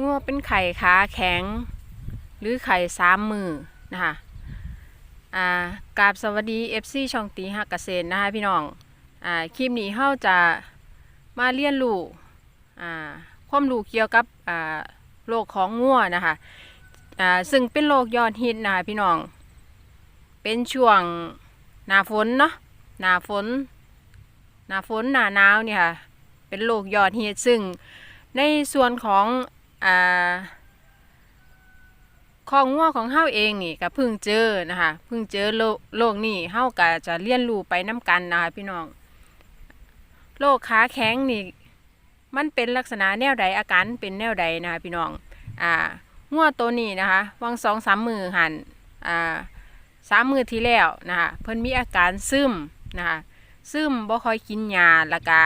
งัวเป็นไข่ขาแข็ง หรือไข่สามมือนะคะอ่ากราบสวัสดี FC ช่องตีหักเกษตรนะคะพี่น้องอ่าคลิปนี้เฮาจะมาเรียนรู้อ่าความรู้เกี่ยวกับอ่าโรคของงัวนะคะอ่าซึ่งเป็นโรคยอดฮิตนะคะพี่น้อง เป็นช่วงหน้าฝนเนาะหน้าฝนหน้าฝนหน้าหนาวเนี่ยค่ะเป็นโรคยอดฮิตซึ่งในส่วนของ อ่าของงัวของเฮาเองนี่ก็เพิ่งเจอนะคะเพิ่งเจอโรคโรคนี้เฮาก็จะเรียนรู้ไปน้กันนะคะพี่น้องโรคขาแข็งนี่มันเป็นลักษณะแนวใดอาการเป็นแนวใดนะคะพี่น้องอ่างัวตัวนี้นะคะวังสองสามมือหันอ่าสามมือที่แล้วนะคะเพิ่นมีอาการซึมนะคะซึมบ่ค่อยกินยาแล้วก็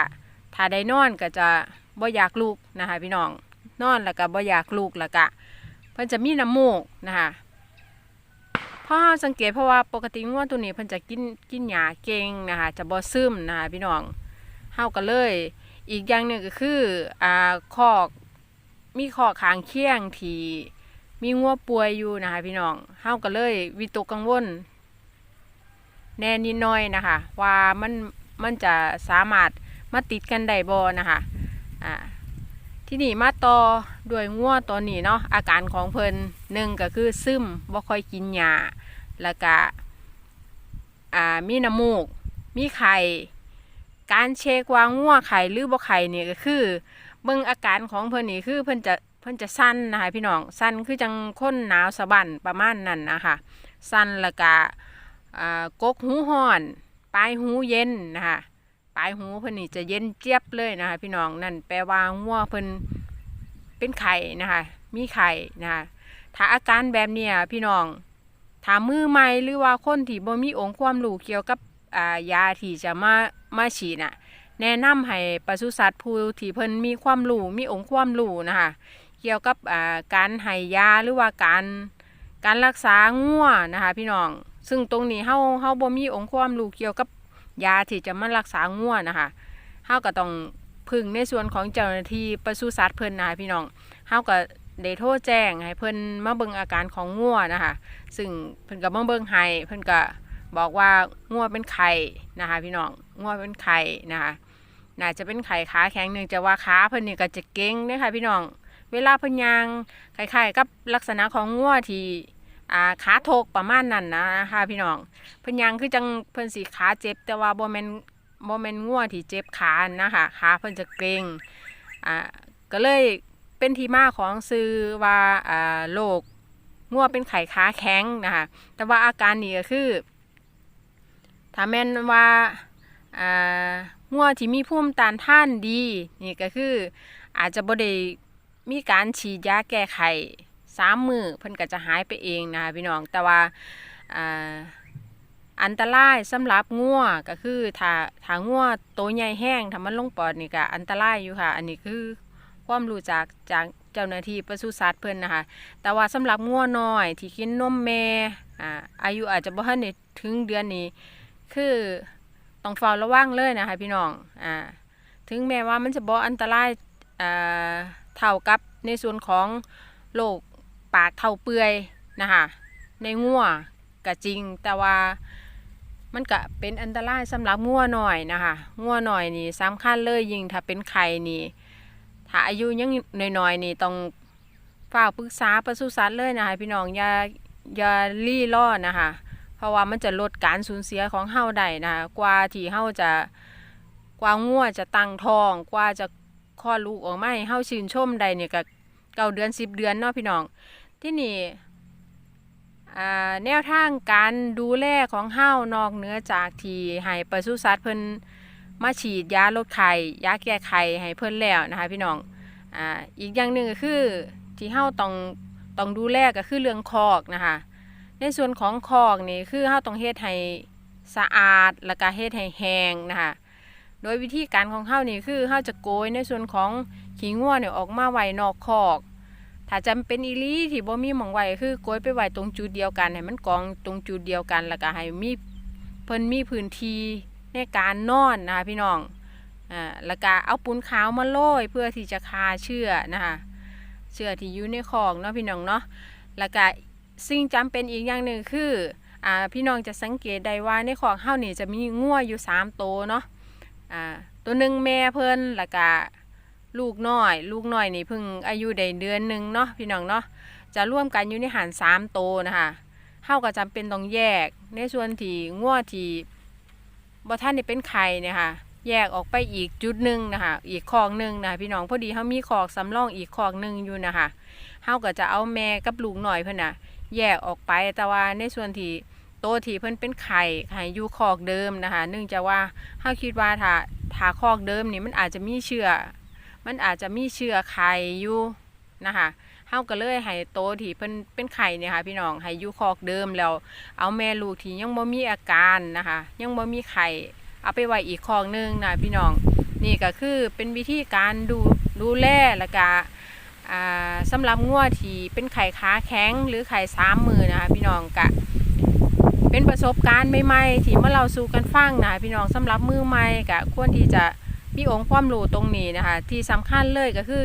ถ้าได้นอนก็จะบ่อยากลุกนะคะพี่น้อง นอนแล้วก็บ่อยากลุกแล้วก็เพิ่นจะมีน้ำมูกนะคะพราะเราสังเกตเพราะว่าปกติง่วงตัวนี้เพิ่นจะกินกินหญ้าเก่งนะคะจะบ่ซึมนะคะพี่น้องเฮาก็เลย อีกอย่างหนึ่งก็คืออ่าคอกมีคอกขางเคียงที่มีงัวป่วยอยู่นะคะพี่น้องเฮาก็เลยวิตกกังวล แน่นิดหน่อยนะคะ ว่ามันมันจะสามารถมาติดกันได้บ่นะคะอ่า ที่นี่มาต่อด้วยงัวตัวนี้เนาะอาการของเพิ่นหนึ่งก็คือซึมบ่ค่อยกินยาแล้วก็อ่ามีน้ำมูก มีไข่การเช็คว่างัวไข่หรือบ่ไข่เนี่ยก็คือเบิ่งอาการของเพิ่นนี่คือเพิ่นจะเพิ่นจะสั้นนะคะพี่น้องสั้นคือจังคนหนาวสะบันประมาณนั้นนะคะสั้นแล้วก็กกหูห้อน ปลายหูเย็นนะคะ ปลายหูเพิ่นนี่จะเย็นเจี๊ยบเลยนะคะ พี่น้องนั่นแปลว่างัวเพิ่นเป็นไข่นะคะ มีไข่นะคะถ้าอาการแบบเนี้ยพี่น้องถามมือใหม่หรือว่าคนที่บ่มีองค์ความรู้เกี่ยวกับอ่ายาที่จะมามาฉีดน่ะ แนะนำให้ปศุสัตว์ผู้ที่เพิ่นมีความรู้มีองค์ความรู้นะคะ เกี่ยวกับอ่าการให้ยาหรือว่าการการรักษางัวนะคะ พี่น้อง ซึ่งตรงนี้เฮาเฮาบ่มีองค์ความรู้เกี่ยวกับ ยาที่จะมารักษาง่วนะคะเฮาก็ต้องพึ่งในส่วนของเจ้าหน้าที่ปศุสัตว์เพิ่นนะคะพี่น้องเฮาก็ได้โทรแจ้งให้เพิ่นมาเบิ่งอาการของง่วนะคะซึ่งเพิ่นก็มาเบิ่งให้เพิ่นก็บอกว่าง่วเป็นไข่นะคะพี่น้องง่วเป็นไข่นะคะน่าจะเป็นไข่ขาแข็งเนื่องจากว่าขาเพิ่นนี่ก็จะเก่งนะคะพี่น้องเวลาเพิ่นยางคล้ายๆกับลักษณะของง่วที่ อ่าขาโทกประมาณนั้นนะคะพี่น้องเพิ่นยังคือจังเพิ่นสิขาเจ็บ แต่ว่าบ่แม่นบ่แม่นงัวที่เจ็บขานะคะขาเพิ่นจะเกร็งอ่าก็เลยเป็นที่มาของซื้อว่าอ่าโรคงัวเป็นไข้ขาแข็งนะคะแต่ว่าอาการนี่ก็คือถ้าแม่นว่าอ่างัวที่มีภูมิต้านทานดีนี่ก็คืออาจจะบ่ได้มีการฉีดยาแก้ไข สามมือเพิ่นก็จะหายไปเองนะคะพี่น้องแต่ว่าอันตรายสำหรับงัวก็คือถ้าถ้างัวโตวใหญ่แห้งถ้ามันลงปอดนี่ก็อันตรายอยู่ค่ะ อันนี้คือความรู้จากจากเจ้าหน้าที่ปศุสัตว์เพิ่นนะคะ แต่ว่าสำหรับงัวน้อยที่กินนมแม่อ่าอายุอาจจะบ่ทันได้ถึงเดือนนี้ คือต้องเฝ้าระวังเลยนะคะพี่น้องอ่าถึงแม้ว่ามันจะบ่อันตรายอ่าเท่ากับในส่วนของโรค ปากเท่าเปื่อยนะคะในงัวก็จริงแต่ว่ามันก็เป็นอันตรายสำหรับงัวหน่อยนะคะงัวหน่อยนี่สำคัญเลยยิ่งถ้าเป็นไข่นี่ถ้าอายุยังน้อยๆนี่ต้องเฝ้าปรึกษาปศุสัตว์เลยนะคะพี่น้องอย่าอย่ารี่ล่อนะคะ เพราะว่ามันจะลดการสูญเสียของเฮาได้นะคะกว่าที่เฮาจะกว่างัวจะตั้งท้อง กว่าจะคลอดลูกออกมาให้เฮาชื่นชมได้เนี่ยก็ เก้าเดือนสิบเดือนเนาะพี่น้องที่นี่อ่าแนวทางการดูแลของเฮานอกเหนือจากที่ให้ปศุสัตว์เพิ่นมาฉีดยาลดไข่ยาแก้ไขให้เพิ่นแล้วนะคะพี่น้องอ่าอีกอย่างหนึ่งก็คือที่เฮาต้องต้องดูแลก็คือเรื่องคอกนะคะในส่วนของคอกนี่คือเฮาต้องเฮ็ดให้สะอาดแล้วก็เฮ็ดให้แห้งนะคะโดยวิธีการของเฮานี่คือเฮาจะโกยในส่วนของ ขี้งัวเนี่ยออกมาไว้นอกคอก ถ้าจำเป็นอีลีที่บ่มีหมองไว้คือโกยไปไว้ตรงจุดเดียวกันให้มันกองตรงจุดเดียวกันแล้วก็ให้มีเพิ่นมีพื้นที่ในการนอนนะคะพี่น้องอ่าแล้วก็เอาปูนขาวมาโรยเพื่อที่จะฆ่าเชื้อนะคะเชื้อที่อยู่ในคอกเนาะพี่น้องเนาะแล้วก็สิ่งจำเป็นอีกอย่างหนึ่งคืออ่าพี่น้องจะสังเกตได้ว่าในคอกเฮานี่จะมีงัวอยู่สามตัวเนาะอ่าตัวหนึ่งแม่เพิ่นแล้วก็ ลูกน้อย ลูกน้อยนี่เพิ่งอายุได้เดือนหนึ่งเนาะพี่น้องเนาะจะร่วมกันอยู่ในหันสามโตนะคะเฮาก็จำเป็นต้องแยกในส่วนที่งัวที่บ่ท่านได้เป็นไข่เนี่ยค่ะแยกออกไปอีกจุดหนึ่งนะคะอีกคอกหนึ่งนะคะพี่น้องพอดีเขามีคอกสำรองอีกคอกหนึ่งอยู่นะคะเขาก็จะเอาแม่กับลูกหน่อยเพื่อนนะแยกออกไปแต่ว่าในส่วนที่โตที่เพิ่อนเป็นไข่ไข่อยู่คอกเดิมนะคะเนื่องจากว่าเขาคิดว่าถ้าถ้าคอกเดิมนี่มันอาจจะมีเชื้อ มันอาจจะมีเชื้อไข่อยู่นะคะเฮาก็เลยให้โตวที่เพิ่นเป็นไข่เนี่ยค่ะพี่น้องให้อยู่คอกเดิมแล้ว เอาแม่ลูกที่ยังบ่มีอาการนะคะ ยังบ่มีไข่เอาไปไว้อีกคองหนึงนะพี่น้องนี่ก็คือเป็นวิธีการดูดูแลแล้วก็อ่าสำหรับงัวที่เป็นไข่ขาแข็งหรือไข่สามมือนะคะพี่น้องกะเป็นประสบการณ์ใหม่ๆที่เมื่อเราสู่กันฟังนะคะพี่น้องสำหรับมือใหม่กะควรที่จะ มีองค์ความรู้ตรงนี้นะคะ ที่สำคัญเลยก็คือ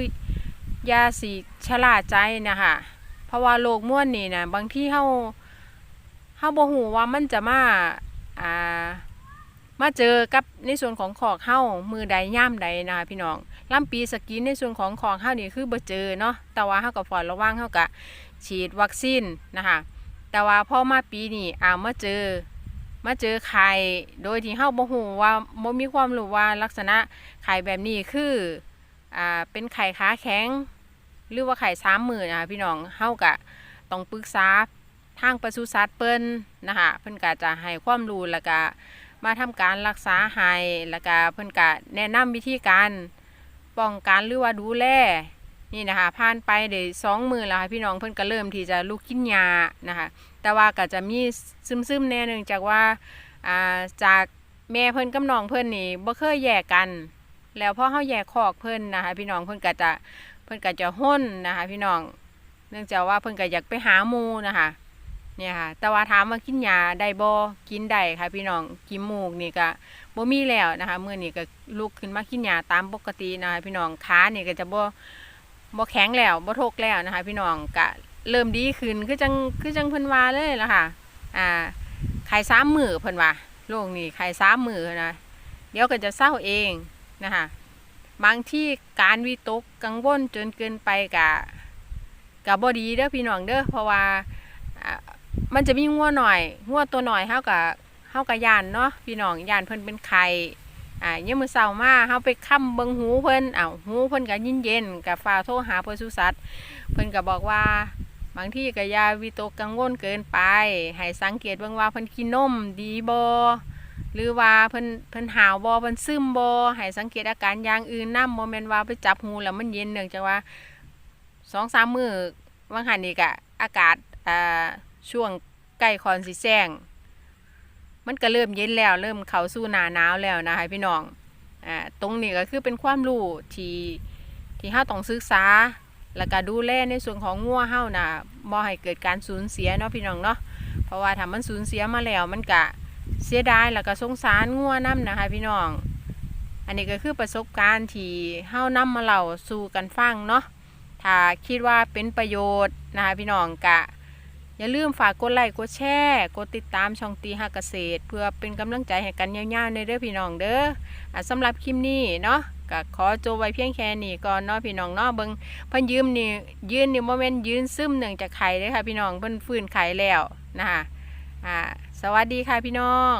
ยาสีชล่าใจนะคะเพราะว่าโรคม้วนนี่นะบางที่เฮาเฮาบ่ฮู้ว่ามันจะมาอ่ามาเจอกับในส่วนของขอกเฮ้ามือใดย่ามใดนะคะพี่น้องล่ำปีสกินในส่วนของขอกเฮ้านี่คือบ่เจอเนาะแต่ว่าเฮากับฝอยระว่างเฮากับฉีดวัคซีนนะคะแต่ว่าพอมาปีนี้อ้าวมาเจอ มาเจอไข่โดยที่เฮาบ่ฮู้ว่าบ่มีความรู้ว่าลักษณะไข่แบบนี้คืออ่าเป็นไข่ขาแข็ง หรือว่าไข่สามมือนะคะพี่น้องเฮากะต้องปรึกษาทางปศุสัตว์เปิ้นนะคะเพิ่นก็จะให้ความรู้แล้วก็มาทำการรักษาให้แล้วก็เพิ่นก็แนะนำวิธีการป้องกันหรือว่าดูแลนี่นะคะผ่านไปได้สองมือแล้วค่ะพี่น้องเพิ่นก็เริ่มที่จะลุกกินยานะคะ แต่ว่าก็จะมีซึมๆแน่หนึ่งจากว่าอ่าจากแม่เพิ่นกับน้องเพิ่นนี่บ่เคยแยกกัน แล้วพอเฮาแยกคอกเพิ่นนะคะพี่น้องเพิ่นก็จะเพิ่นก็จะห้นนะคะพี่น้อง เนื่องจากว่าเพิ่นก็อยากไปหาหมูนะคะเนี่ยค่ะ แต่ว่าถามว่ากินยาได้บ่กินได้ค่ะ พี่น้อง กินมูกนี่ก็บ่มีแล้วนะคะมื้อนี้ก็ลุกขึ้นมากินยาตามปกตินะคะพี่น้องขานี่ก็จะบ่บ่แข็งแล้วบ่ทกแล้วนะคะ พี่น้องก็ เริ่มดีขึ้นคือจังคือจังเพิ่นว่าเลยล่ะค่ะ อ่าไข้สามมือเพิ่นว่าโรคนี้ไข้สามมือนะเดี๋ยวก็จะเศร้าเองนะคะบางที่การวิตกกังวลจนเกินไปกะกะบ่ดีเด้อพี่น้องเด้อเพราะว่ามันจะมีงัวหน่อยงัวตัวหน่อยเฮากับเฮากับยานเนาะพี่น้องยานเพิ่นเป็นไข่อ่ายังมื้อเช้ามาเฮาไปค้ำเบิงหูเพิ่นอ้าวหูเพิ่นก็ยินเย็นๆก็ฟ้าโทรหาปศุสัตว์เพิ่นก็บอกว่า บางที่ก็อย่าวิตกกังวลเกินไป ให้สังเกตเบิ่งว่าเพิ่นกินนมดีบ่หรือว่าเพิ่นเพิ่นหาวบ่เพิ่นซึมบ่ให้สังเกตอาการอย่างอื่นนำบ่แม่นว่าไปจับหูแล้วมันเย็นเนื่องจากว่า2-3มื้อว่างหันนี่ก็อากาศอ่าช่วงใกล้คอนสิแซงมันก็เริ่มเย็นแล้ว เริ่มเข้าสู่หน้าหนาวแล้วนะคะพี่น้องอ่าตรงนี้ก็คือเป็นความรู้ที่ที่เฮาต้องศึกษา แล้วก็ดูแลในส่วนของงัวเฮาน่ะบ่ให้เกิดการสูญเสียเนาะพี่น้องเนาะเพราะว่าถ้ามันสูญเสียมาแล้วมันกะเสียดายแล้วก็สงสารงัวน้ำนะคะพี่น้อง อันนี้ก็คือประสบการณ์ที่เฮานำมาเล่าสู่กันฟังเนาะถ้าคิดว่าเป็นประโยชน์นะคะพี่น้องกะ อย่าลืมฝากกดไลค์กดแชร์กดติดตามช่องตีหักเกษตร เพื่อเป็นกำลังใจให้กันยาวๆในเด้อพี่น้องเด้ออสำหรับคลิปนี้เนาะก็ขอจบไว้เพียงแค่นี้ก่อนเนาะพี่น้องเนาะเบิ่งเพิ่นยืมนี่ยืนนี่โมเมนต์ยืนซึมหนึ่งจากไข่เด้ค่ะพี่น้องเพิ่นฟื้นไข่แล้วนะคะอ่าสวัสดีค่ะพี่น้อง